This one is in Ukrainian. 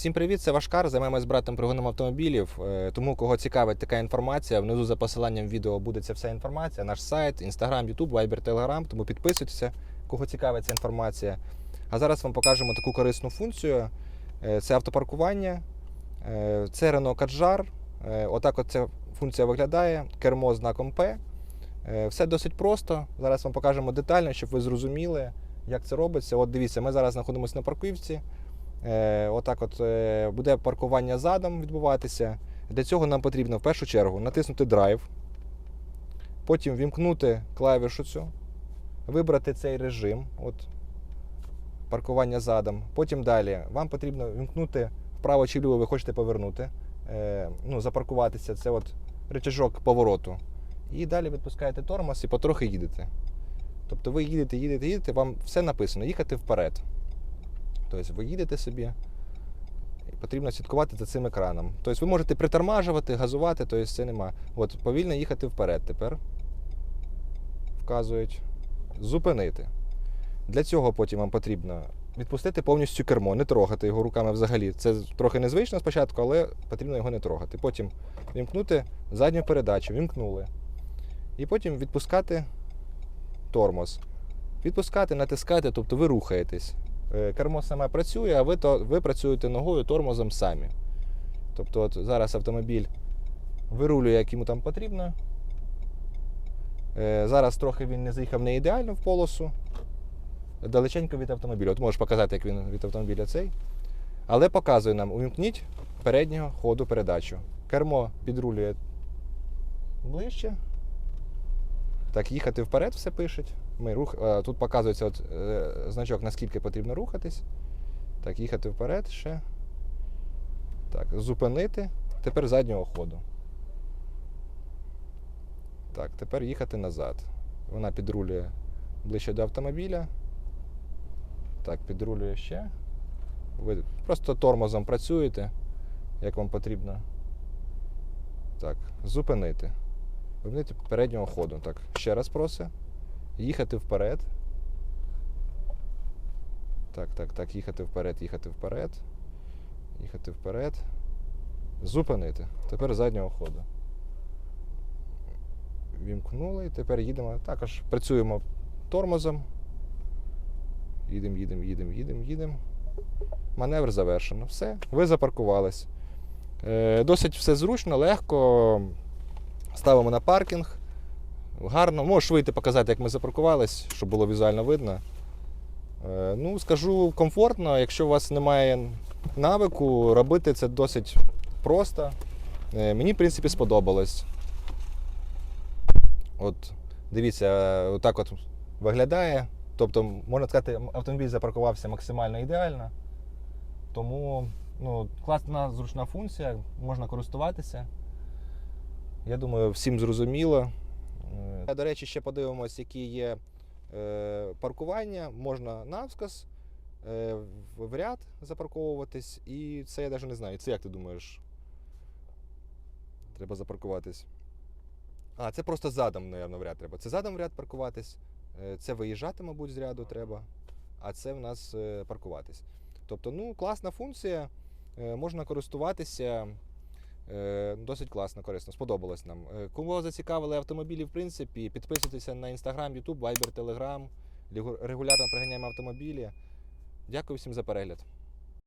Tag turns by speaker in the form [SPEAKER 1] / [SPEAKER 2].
[SPEAKER 1] Всім привіт, це Вашкар. Займаємось братом пригоном автомобілів. Е, Тому, кого цікавить така інформація, внизу за посиланням відео буде ця вся інформація. Наш сайт, Instagram, YouTube, Viber, Telegram. Тому підписуйтеся, кого цікавить ця інформація. А зараз вам покажемо таку корисну функцію. Е, Це автопаркування. Е, Це Renault Kadjar. Отак от ця функція виглядає. Кермо знаком. Е, Все досить просто. Зараз вам покажемо детально, щоб ви зрозуміли, як це робиться. От дивіться, ми зараз знаходимося на парківці. Е, Отак от е, буде паркування задом відбуватися. Для цього нам потрібно в першу чергу натиснути драйв, потім вімкнути клавішу цю, вибрати цей режим, от, паркування задом. Потім далі вам потрібно вімкнути вправо чи вліво ви хочете повернути, е, ну, запаркуватися. Це от рычажок повороту. І далі відпускаєте тормоз і потрохи їдете. Тобто ви їдете, їдете, їдете, вам все написано, їхати вперед. Тобто ви їдете собі, і потрібно слідкувати за цим екраном. Тобто ви можете притормажувати, газувати, тобто це нема. От, повільно їхати вперед тепер. Вказують. Зупинити. Для цього потім вам потрібно відпустити повністю кермо, не трогати його руками взагалі. Це трохи незвично спочатку, але потрібно його не трогати. Потім вімкнути задню передачу, вімкнули. І потім відпускати тормоз. Відпускати, натискати, тобто ви рухаєтесь. Е, Кермо саме працює, а ви, то, ви працюєте ногою тормозом самі. Тобто от зараз автомобіль вирулює, як йому там потрібно. Е, Зараз трохи він не заїхав не ідеально в полосу. Далеченько від автомобіля. От можеш показати, як він від автомобіля цей. Але показує нам, увімкніть переднього ходу передачу. Кермо підрулює ближче. Так, їхати вперед все пишуть. Ми рух... Тут показується от, е, значок, наскільки потрібно рухатись. Так, їхати вперед ще. Так, зупинити. Тепер заднього ходу. Так, тепер їхати назад. Вона підрулює ближче до автомобіля. Так, підрулює ще. Ви просто тормозом працюєте, як вам потрібно. Так, зупинити. Вимкнути переднього ходу. Так, ще раз просить. Їхати вперед. Так, так, так, їхати вперед, їхати вперед. Їхати вперед. Зупинити. Тепер заднього ходу. Вімкнули і тепер їдемо. Також працюємо тормозом. Їдемо, їдемо, їдемо, їдемо, їдемо. Маневр завершено. Все, ви запаркувались. Е, досить все зручно, легко. Ставимо на паркінг. Гарно. Можеш вийти показати, як ми запаркувались, щоб було візуально видно. Е, ну, скажу комфортно, якщо у вас немає навику, робити це досить просто. Е, мені, в принципі, сподобалось. От, дивіться, е, отак от виглядає. Тобто, можна сказати, автомобіль запаркувався максимально ідеально. Тому ну, класна зручна функція, можна користуватися. Я думаю, всім зрозуміло. Е, До речі, ще подивимось, які є е, паркування. Можна навсказ, е, в ряд запарковуватись. І це я навіть не знаю. Це як ти думаєш? Треба запаркуватись. А, це просто задом, мабуть, в ряд треба. Це задом в ряд паркуватись. Це виїжджати, мабуть, з ряду треба. А це в нас паркуватись. Тобто, ну, класна функція. Можна користуватися. Е, Досить класно, корисно, сподобалось нам. Кому зацікавили автомобілі, в принципі, підписуйтеся на Instagram, YouTube, Viber, Telegram. Регулярно приганяємо автомобілі. Дякую всім за перегляд.